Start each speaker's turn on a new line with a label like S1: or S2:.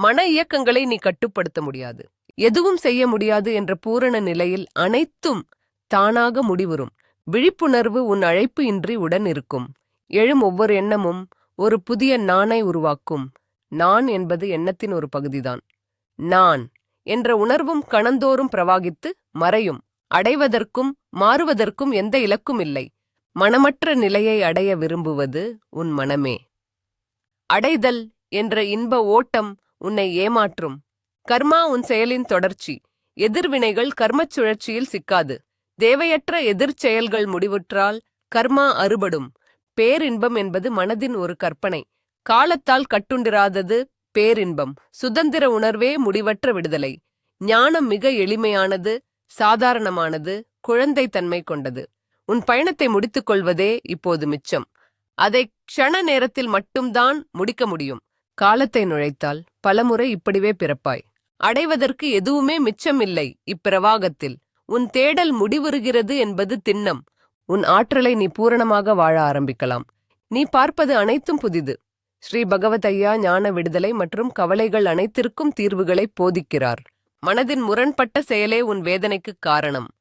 S1: மன இயக்கங்களை நீ கட்டுப்படுத்த முடியாது. எதுவும் செய்ய முடியாது என்ற பூரண நிலையில் அனைத்தும் தானாக முடிவுறும். விழிப்புணர்வு உன் அழைப்பு இன்றி உடன் இருக்கும். எழும் ஒவ்வொரு எண்ணமும் ஒரு புதிய நானை உருவாக்கும். நான் என்பது எண்ணத்தின் ஒரு பகுதிதான். நான் என்ற உணர்வும் கணந்தோறும் பிரவாகித்து மறையும். அடைவதற்கும் மாறுவதற்கும் எந்த இலக்கும் இல்லை. மனமற்ற நிலையை அடைய விரும்புவது உன் மனமே. அடைதல் என்ற இன்ப ஓட்டம் உன்னை ஏமாற்றும். கர்மா உன் செயலின் தொடர்ச்சி. எதிர்வினைகள் கர்மச் சுழற்சியில் சிக்காது. தேவையற்ற எதிர்ச்செயல்கள் முடிவுற்றால் கர்மா அறுபடும். பேரின்பம் என்பது மனதின் ஒரு கற்பனை. காலத்தால் கட்டுண்டிராதது பேரின்பம். சுதந்திர உணர்வே முடிவற்ற விடுதலை. ஞானம் மிக எளிமையானது சாதாரணமானது குழந்தைத்தன்மை கொண்டது. உன் பயணத்தை முடித்துக் கொள்வதே இப்போது மிச்சம். அதை க்ஷண நேரத்தில் மட்டும்தான் முடிக்க முடியும். காலத்தை நுழைத்தால் பலமுறை இப்படிவே பிறப்பாய். அடைவதற்கு எதுவுமே மிச்சமில்லை இப்பிரவாகத்தில். உன் தேடல் முடிவுறுகிறது என்பது திண்ணம். உன் ஆற்றலை நீ பூரணமாக வாழ ஆரம்பிக்கலாம். நீ பார்ப்பது அனைத்தும் புதிது. ஸ்ரீ பகவத் ஐயா ஞான விடுதலை மற்றும் கவலைகள் அனைத்திற்கும் தீர்வுகளை போதிக்கிறார். மனதின் முரண்பட்ட செயலே உன் வேதனைக்குக் காரணம்.